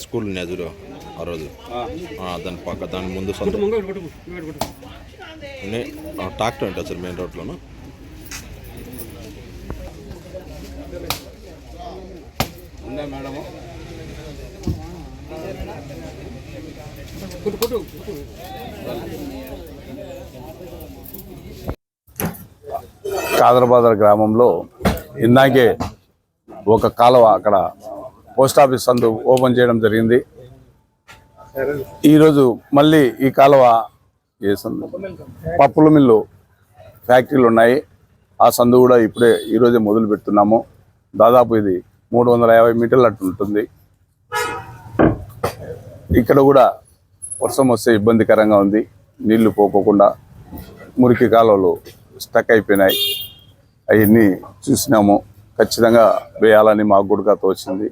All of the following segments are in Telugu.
స్కూల్ ఉన్నాయి చూడు ఆ రోజు. ఆ, దాని పక్క దాని ముందు ట్రాక్టర్ ఉంటుంది సార్ మెయిన్ రోడ్లోను మేడము? కాదరబాదర్ గ్రామంలో ఇందాకే ఒక కాలువ అక్కడ పోస్ట్ ఆఫీస్ సందు ఓపెన్ చేయడం జరిగింది. ఈరోజు మళ్ళీ ఈ కాలువ ఏ పప్పుల మిల్లు ఫ్యాక్టరీలు ఉన్నాయి. ఆ సందు కూడా ఇప్పుడే ఈరోజే మొదలు పెడుతున్నాము. దాదాపు ఇది మూడు వందల యాభై మీటర్లు అట్టు ఉంటుంది. ఇక్కడ కూడా వర్షం వస్తే ఇబ్బందికరంగా ఉంది. నీళ్ళు పోకోకుండా మురికి కాలువలు స్టక్ అయిపోయినాయి. అవన్నీ చూసినాము. ఖచ్చితంగా వేయాలని మాకు కూడా తోచింది.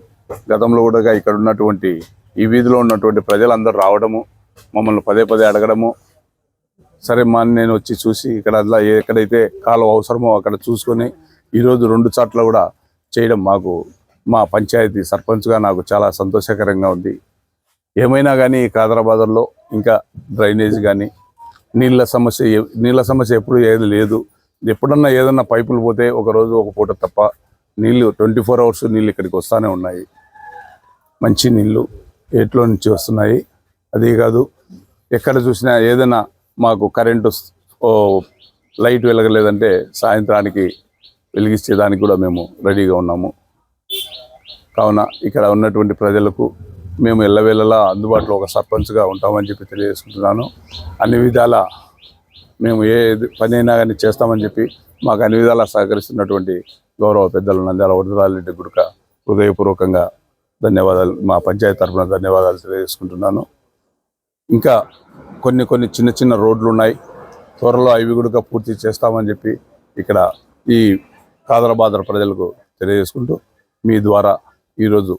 గతంలో కూడా ఇక్కడ ఉన్నటువంటి ఈ వీధిలో ఉన్నటువంటి ప్రజలందరూ రావడము మమ్మల్ని పదే పదే అడగడము. సరే మా నేను వచ్చి చూసి ఇక్కడ అట్లా ఎక్కడైతే కాలువ అవసరమో అక్కడ చూసుకొని ఈరోజు రెండు చోట్ల కూడా చేయడం మాకు మా పంచాయతీ సర్పంచ్గా నాకు చాలా సంతోషకరంగా ఉంది. ఏమైనా కానీ ఈ కాదరాబాద్లో ఇంకా డ్రైనేజ్ కానీ నీళ్ళ సమస్య నీళ్ళ సమస్య ఎప్పుడు ఏది లేదు. ఎప్పుడన్నా ఏదన్నా పైపులు పోతే ఒకరోజు ఒక పూట తప్ప నీళ్ళు ట్వంటీ ఫోర్ అవర్స్ నీళ్ళు ఇక్కడికి వస్తూనే ఉన్నాయి. మంచి నీళ్ళు ఏట్లో నుంచి వస్తున్నాయి. అదే కాదు ఎక్కడ చూసినా ఏదైనా మాకు కరెంటు లైట్ వెలగలేదంటే సాయంత్రానికి వెలిగించేదానికి కూడా మేము రెడీగా ఉన్నాము. కావున ఇక్కడ ఉన్నటువంటి ప్రజలకు మేము ఎల్లవేళలా అందుబాటులో ఒక సర్పంచ్గా ఉంటామని చెప్పి తెలియజేసుకుంటున్నాను. అన్ని విధాల మేము ఏ పని అయినా కానీ చేస్తామని చెప్పి మాకు అన్ని విధాలా సహకరిస్తున్నటువంటి గౌరవ పెద్దలు నంద్యాల వరదరారెడ్డి గుడుక హృదయపూర్వకంగా ధన్యవాదాలు మా పంచాయతీ తరఫున ధన్యవాదాలు తెలియజేసుకుంటున్నాను. ఇంకా కొన్ని కొన్ని చిన్న చిన్న రోడ్లు ఉన్నాయి త్వరలో అవి కూడా పూర్తి చేస్తామని చెప్పి ఇక్కడ ఈ కాదరబాదర ప్రజలకు తెలియజేసుకుంటూ మీ ద్వారా ఈరోజు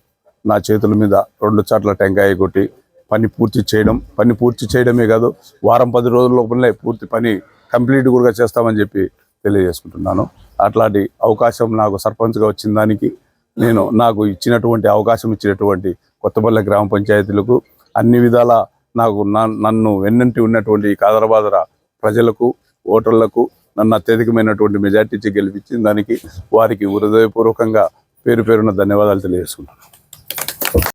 నా చేతుల మీద రెండు చాట్ల టెంకాయ కొట్టి పని పూర్తి చేయడం పని పూర్తి చేయడమే కాదు వారం పది రోజుల లోపలనే పూర్తి పని కంప్లీట్ కూడా చేస్తామని చెప్పి తెలియజేసుకుంటున్నాను. అట్లాంటి అవకాశం నాకు సర్పంచ్గా వచ్చిన దానికి నేను నాకు ఇచ్చినటువంటి అవకాశం ఇచ్చినటువంటి కొత్తపల్లె గ్రామ పంచాయతీలకు అన్ని విధాల నాకు నన్ను వెన్నంటి ఉన్నటువంటి కాదరబాదర ప్రజలకు ఓటర్లకు నన్ను అత్యధికమైనటువంటి మెజార్టీ ఇచ్చి గెలిపించిన దానికి వారికి హృదయపూర్వకంగా పేరు పేరున ధన్యవాదాలు తెలియజేసుకుంటున్నాను.